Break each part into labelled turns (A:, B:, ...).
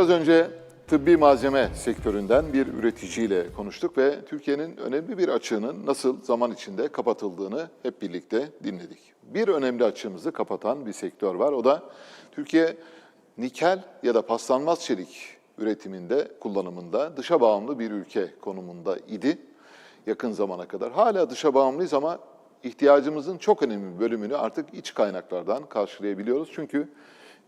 A: Biraz önce tıbbi malzeme sektöründen bir üreticiyle konuştuk ve Türkiye'nin önemli bir açığının nasıl zaman içinde kapatıldığını hep birlikte dinledik. Bir önemli açığımızı kapatan bir sektör var. O da Türkiye nikel ya da paslanmaz çelik üretiminde, kullanımında dışa bağımlı bir ülke konumunda idi yakın zamana kadar. Hala dışa bağımlıyız ama ihtiyacımızın çok önemli bir bölümünü artık iç kaynaklardan karşılayabiliyoruz. Çünkü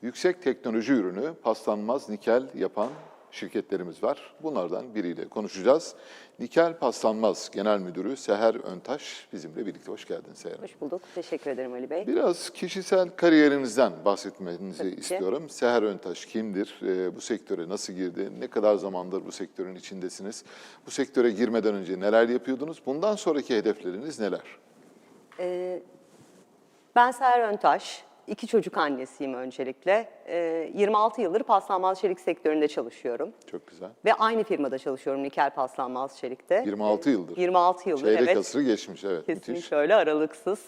A: yüksek teknoloji ürünü paslanmaz nikel yapan şirketlerimiz var. Bunlardan biriyle konuşacağız. Nikel Paslanmaz Genel Müdürü Seher Öntaş bizimle birlikte. Hoş geldin Seher.
B: Hoş bulduk. Teşekkür ederim Ali Bey.
A: Biraz kişisel kariyerinizden bahsetmenizi
B: Tabii ki.
A: istiyorum. Seher Öntaş kimdir? Ee, bu sektöre nasıl girdi? Ne kadar zamandır bu sektörün içindesiniz? Bu sektöre girmeden önce neler yapıyordunuz? Bundan sonraki hedefleriniz neler?
B: Ben Seher Öntaş. İki çocuk annesiyim öncelikle. Ee, 26 yıldır paslanmaz çelik sektöründe çalışıyorum.
A: Çok güzel.
B: Ve aynı firmada çalışıyorum Nikel Paslanmaz Çelik'te.
A: 26 yıldır.
B: 26 yıldır
A: Çeyrek
B: evet.
A: asrı geçmiş evet.
B: Kesinlikle
A: Müthiş.
B: öyle aralıksız.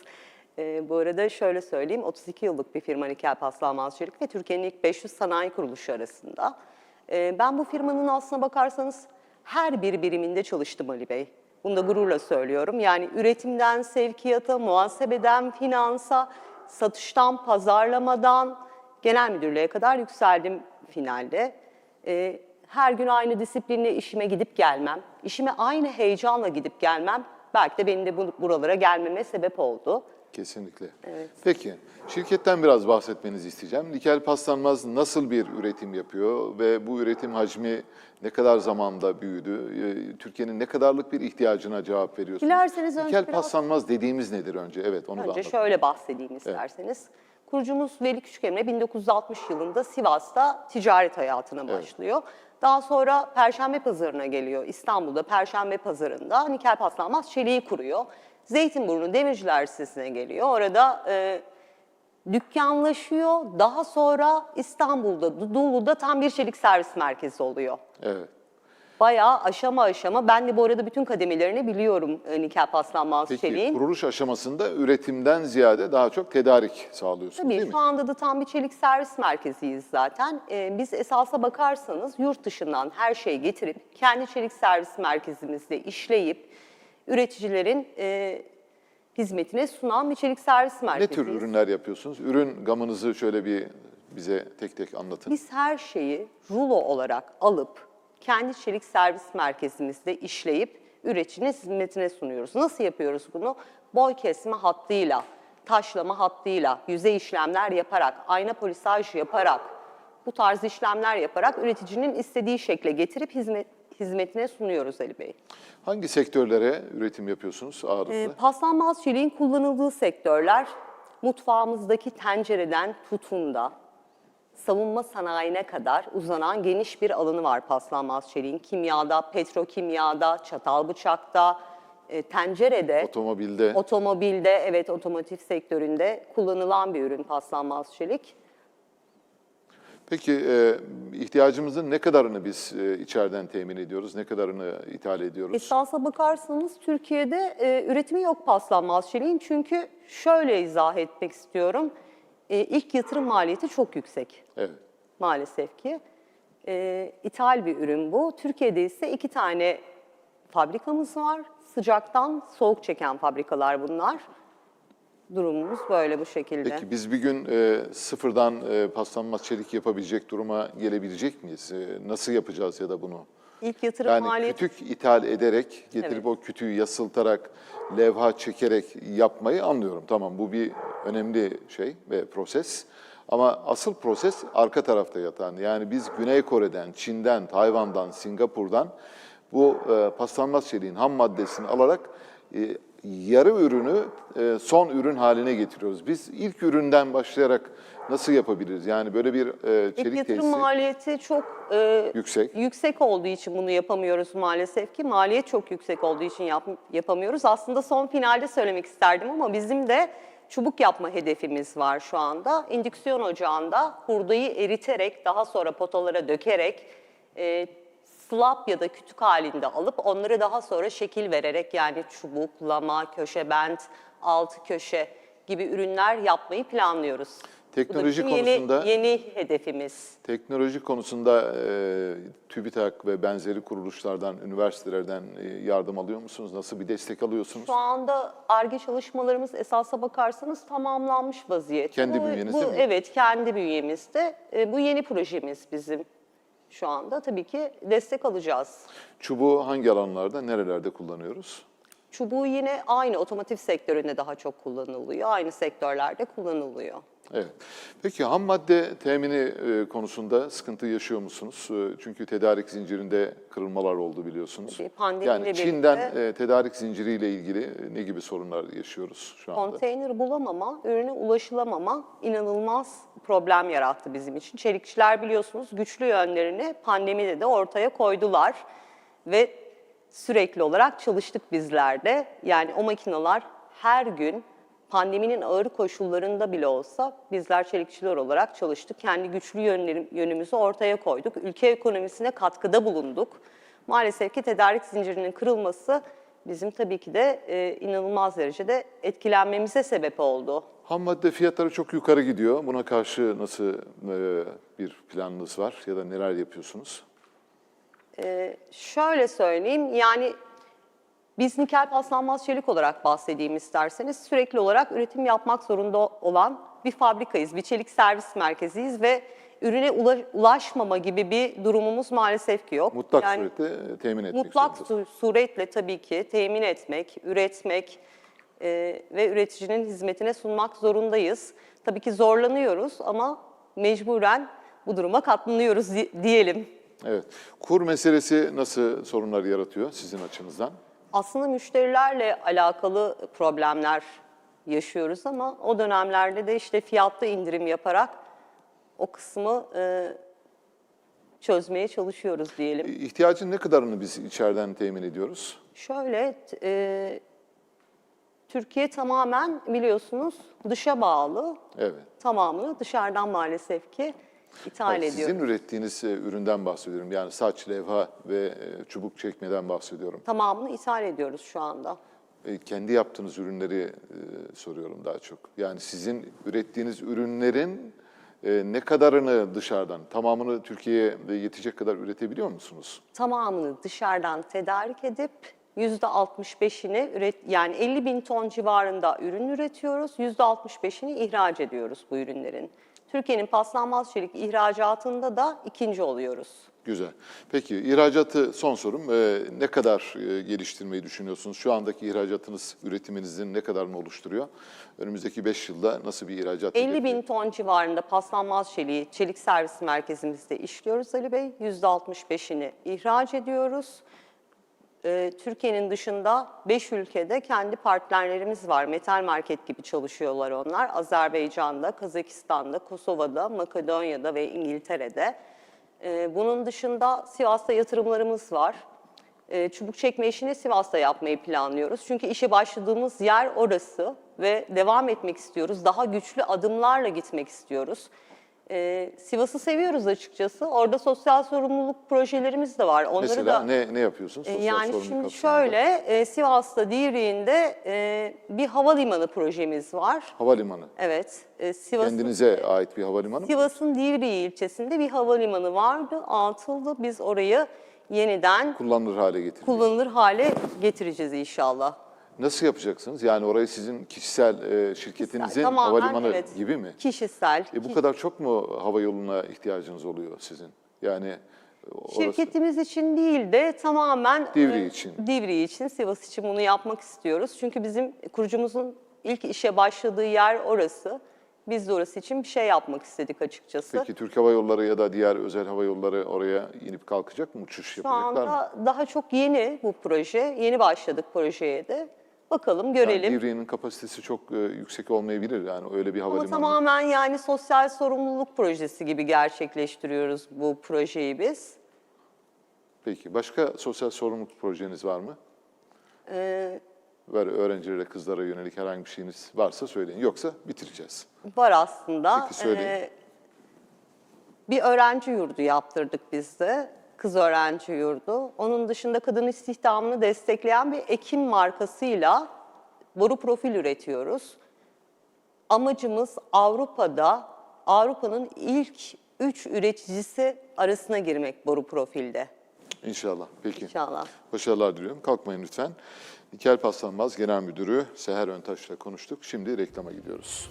B: Ee, bu arada şöyle söyleyeyim, 32 yıllık bir firma Nikel Paslanmaz Çelik ve Türkiye'nin ilk 500 sanayi kuruluşu arasında. Ee, ben bu firmanın aslına bakarsanız her bir biriminde çalıştım Ali Bey. Bunu da gururla söylüyorum. Yani üretimden sevkiyata, muhasebeden finansa, satıştan pazarlamadan genel müdürlüğe kadar yükseldim finalde. Ee, her gün aynı disiplinle işime gidip gelmem, işime aynı heyecanla gidip gelmem belki de benim de bu, buralara gelmeme sebep oldu.
A: Kesinlikle. Peki, şirketten biraz bahsetmenizi isteyeceğim. Nikel Paslanmaz nasıl bir üretim yapıyor ve bu üretim hacmi ne kadar zamanda büyüdü? Ee, Türkiye'nin ne kadarlık bir ihtiyacına cevap veriyorsunuz?
B: Dilerseniz önce
A: Nikel
B: biraz-
A: Paslanmaz dediğimiz nedir önce? Evet, onu da
B: Önce şöyle bahsedeyim isterseniz. Kurucumuz Veli Küçükemre 1960 yılında Sivas'ta ticaret hayatına başlıyor. Daha sonra Perşembe Pazarı'na geliyor. İstanbul'da Perşembe Pazarı'nda nikel paslanmaz çeliği kuruyor. Zeytinburnu Demirciler Sitesi'ne geliyor. Orada e, dükkanlaşıyor. Daha sonra İstanbul'da, Dudullu'da tam bir çelik servis merkezi oluyor.
A: Evet.
B: Bayağı aşama aşama. Ben de bu arada bütün kademelerini biliyorum e, nikel paslanmaz
A: Peki,
B: çeliğin.
A: kuruluş aşamasında üretimden ziyade daha çok tedarik sağlıyorsunuz değil
B: Tabii
A: mi?
B: şu anda da tam bir çelik servis merkeziyiz zaten. Ee, biz esasa bakarsanız yurt dışından her şeyi getirip kendi çelik servis merkezimizde işleyip üreticilerin e, hizmetine sunan bir çelik servis
A: Ne
B: merkeziyiz.
A: tür ürünler yapıyorsunuz? Ürün gamınızı şöyle bir bize tek tek anlatın.
B: Biz her şeyi rulo olarak alıp kendi çelik servis merkezimizde işleyip üreticinin hizmetine sunuyoruz. Nasıl yapıyoruz bunu? Boy kesme hattıyla, taşlama hattıyla, yüzey işlemler yaparak, ayna polisaj yaparak, bu tarz işlemler yaparak üreticinin istediği şekle getirip hizmet, hizmetine sunuyoruz Ali Bey.
A: Hangi sektörlere üretim yapıyorsunuz ağırlıklı?
B: Ee, paslanmaz çeliğin kullanıldığı sektörler mutfağımızdaki tencereden tutun da savunma sanayine kadar uzanan geniş bir alanı var paslanmaz çeliğin. Kimyada, petrokimyada, çatal bıçakta, e, tencerede,
A: Otomobilde.
B: otomobilde, evet otomotiv sektöründe kullanılan bir ürün paslanmaz çelik.
A: Peki e, ihtiyacımızın ne kadarını biz e, içeriden temin ediyoruz, ne kadarını ithal ediyoruz?
B: Esasa bakarsanız Türkiye'de e, üretimi yok paslanmaz çeliğin. Çünkü şöyle izah etmek istiyorum. E, ilk yatırım maliyeti çok yüksek
A: Evet.
B: maalesef ki. E, ithal bir ürün bu. Türkiye'de ise iki tane fabrikamız var. Sıcaktan soğuk çeken fabrikalar bunlar. Durumumuz böyle bu şekilde.
A: Peki biz bir gün e, sıfırdan e, paslanmaz çelik yapabilecek duruma gelebilecek miyiz? E, nasıl yapacağız ya da bunu?
B: İlk yatırım
A: Yani
B: maliyeti
A: kütük ithal ederek, getirip
B: Evet.
A: o kütüğü yasıltarak, levha çekerek yapmayı anlıyorum. Tamam bu bir önemli şey ve proses. Ama asıl proses arka tarafta yatan. Yani biz Güney Kore'den, Çin'den, Tayvan'dan, Singapur'dan bu e, paslanmaz çeliğin ham maddesini alarak e, yarı ürünü e, son ürün haline getiriyoruz. Biz ilk üründen başlayarak nasıl yapabiliriz? Yani böyle bir e,
B: İlk
A: çelik
B: yatırım
A: tesisi
B: maliyeti çok e,
A: yüksek.
B: yüksek olduğu için bunu yapamıyoruz maalesef ki. Maliyet çok yüksek olduğu için yap- yapamıyoruz. Aslında son finalde söylemek isterdim ama bizim de çubuk yapma hedefimiz var şu anda. İndüksiyon ocağında hurdayı eriterek daha sonra potalara dökerek e, slab ya da kütük halinde alıp onları daha sonra şekil vererek yani çubuk, lama, köşe bent, altı köşe gibi ürünler yapmayı planlıyoruz. Bu da
A: Teknoloji
B: bizim
A: konusunda
B: yeni, yeni hedefimiz.
A: teknoloji konusunda e, TÜBİTAK ve benzeri kuruluşlardan, üniversitelerden e, yardım alıyor musunuz? Nasıl bir destek alıyorsunuz?
B: Şu anda ARGE çalışmalarımız esasa bakarsanız tamamlanmış vaziyette.
A: Kendi
B: Bu-
A: bünyenizde
B: bu,
A: mi?
B: Evet, kendi bünyemizde. E, bu yeni projemiz bizim şu anda. Tabii ki destek alacağız.
A: Çubuğu hangi alanlarda, nerelerde kullanıyoruz?
B: Çubuğu yine aynı otomotiv sektöründe daha çok kullanılıyor. Aynı sektörlerde kullanılıyor.
A: Evet. Peki ham madde temini e, konusunda sıkıntı yaşıyor musunuz? E, Çünkü tedarik zincirinde kırılmalar oldu biliyorsunuz.
B: Tabii, pandemiyle
A: yani Çin'den
B: birlikte-
A: tedarik zinciriyle ilgili ne gibi sorunlar yaşıyoruz şu anda?
B: Konteyner bulamama, ürüne ulaşılamama inanılmaz problem yarattı bizim için. Çelikçiler biliyorsunuz güçlü yönlerini pandemide de ortaya koydular ve sürekli olarak çalıştık bizler de. Yani o makineler her gün pandeminin ağır koşullarında bile olsa bizler çelikçiler olarak çalıştık. Kendi güçlü yönlerim, yönümüzü ortaya koyduk. Ülke ekonomisine katkıda bulunduk. Maalesef ki tedarik zincirinin kırılması bizim tabii ki de e, inanılmaz derecede etkilenmemize sebep oldu.
A: Ham madde fiyatları çok yukarı gidiyor. Buna karşı nasıl e, bir planınız var ya da neler yapıyorsunuz?
B: Şöyle söyleyeyim yani biz nikel paslanmaz çelik olarak bahsedeyim isterseniz sürekli olarak üretim yapmak zorunda olan bir fabrikayız. Bir çelik servis merkeziyiz ve ürüne ula- ulaşmama gibi bir durumumuz maalesef ki yok.
A: Mutlak
B: Yani
A: surette e, temin etmek
B: Mutlak
A: zorundasınız.
B: su- suretle tabii ki temin etmek, üretmek e, ve üreticinin hizmetine sunmak zorundayız. Tabii ki zorlanıyoruz ama mecburen bu duruma katlanıyoruz di- diyelim.
A: Evet. Kur meselesi nasıl sorunlar yaratıyor sizin açınızdan?
B: Aslında müşterilerle alakalı problemler yaşıyoruz ama o dönemlerde de işte fiyatta indirim yaparak o kısmı e, çözmeye çalışıyoruz diyelim.
A: İhtiyacın ne kadarını biz içeriden temin ediyoruz?
B: Şöyle, e, Türkiye tamamen biliyorsunuz dışa bağlı.
A: Evet.
B: Tamamını dışarıdan maalesef ki ithal
A: Hayır,
B: ediyoruz.
A: Sizin ürettiğiniz e, üründen bahsediyorum. Yani saç, levha ve e, çubuk çekmeden bahsediyorum.
B: Tamamını ithal ediyoruz şu anda.
A: E, Kendi yaptığınız ürünleri soruyorum daha çok. Yani sizin ürettiğiniz ürünlerin ne kadarını dışarıdan, tamamını Türkiye'ye yetecek kadar üretebiliyor musunuz?
B: Tamamını dışarıdan tedarik edip %65'ini üret yani 50 bin ton civarında ürün üretiyoruz. %65'ini ihraç ediyoruz bu ürünlerin. Türkiye'nin paslanmaz çelik ihracatında da ikinci oluyoruz.
A: Güzel. Peki ihracatı son sorum. E, ne kadar e, geliştirmeyi düşünüyorsunuz? Şu andaki ihracatınız üretiminizin ne kadarını oluşturuyor? Önümüzdeki 5 yılda nasıl bir ihracat
B: 50
A: hedefi?
B: bin ton civarında paslanmaz çeliği çelik servis merkezimizde işliyoruz Ali Bey. %65'ini ihraç ediyoruz. Ee, Türkiye'nin dışında 5 ülkede kendi partnerlerimiz var. Metal Market gibi çalışıyorlar onlar. Azerbaycan'da, Kazakistan'da, Kosova'da, Makedonya'da ve İngiltere'de. Ee, bunun dışında Sivas'ta yatırımlarımız var. Ee, çubuk çekme işini Sivas'ta yapmayı planlıyoruz. Çünkü işe başladığımız yer orası ve devam etmek istiyoruz. Daha güçlü adımlarla gitmek istiyoruz. Ee, Sivas'ı seviyoruz açıkçası. Orada sosyal sorumluluk projelerimiz de var. Onları
A: Mesela
B: da
A: ne, ne yapıyorsunuz?
B: e,
A: sosyal
B: Yani
A: sorumluluk
B: şimdi
A: kapsamında?
B: şöyle, e, Sivas'ta Divriği'nde e, bir havalimanı projemiz var.
A: Havalimanı.
B: Evet, e, Sivas'ın
A: Kendinize ait bir havalimanı mı?
B: Sivas'ın Divriği ilçesinde bir havalimanı vardı, atıldı. Biz orayı yeniden
A: Kullanılır hale getirecek.
B: kullanılır hale getireceğiz inşallah.
A: Nasıl yapacaksınız? Yani orayı sizin kişisel e, şirketinizin
B: Tamamen,
A: havalimanı
B: evet,
A: gibi mi?
B: Kişisel.
A: E, bu
B: ki-
A: kadar çok mu hava yoluna ihtiyacınız oluyor sizin? Yani e, orası...
B: Şirketimiz için değil de tamamen e,
A: için.
B: Divriği için, Sivas için bunu yapmak istiyoruz. Çünkü bizim kurucumuzun ilk işe başladığı yer orası. Biz de orası için bir şey yapmak istedik açıkçası.
A: Peki Türk Hava Yolları ya da diğer özel hava yolları oraya inip kalkacak mı? Uçuş
B: Şu
A: yapacaklar mı?
B: anda daha çok yeni bu proje. Yeni başladık projeye de. Bakalım
A: Yani
B: görelim.
A: Divriğinin kapasitesi çok e, yüksek olmayabilir yani öyle bir
B: Ama
A: havalimanı.
B: tamamen yani sosyal sorumluluk projesi gibi gerçekleştiriyoruz bu projeyi biz.
A: Peki başka sosyal sorumluluk projeniz var mı?
B: Ee,
A: Ver öğrencilere, kızlara yönelik herhangi bir şeyiniz varsa söyleyin. Yoksa bitireceğiz.
B: var aslında.
A: Peki, söyleyin.
B: Ee, bir öğrenci yurdu yaptırdık biz de. Kız öğrenci yurdu. Onun dışında kadın istihdamını destekleyen bir Ekim markasıyla boru profil üretiyoruz. Amacımız Avrupa'da Avrupa'nın ilk 3 üreticisi arasına girmek boru profilde
A: İnşallah. Peki.
B: inşallah.
A: Başarılar diliyorum. Kalkmayın lütfen. Nikel Paslanmaz Genel Müdürü Seher Öntaş ile konuştuk. Şimdi reklama gidiyoruz.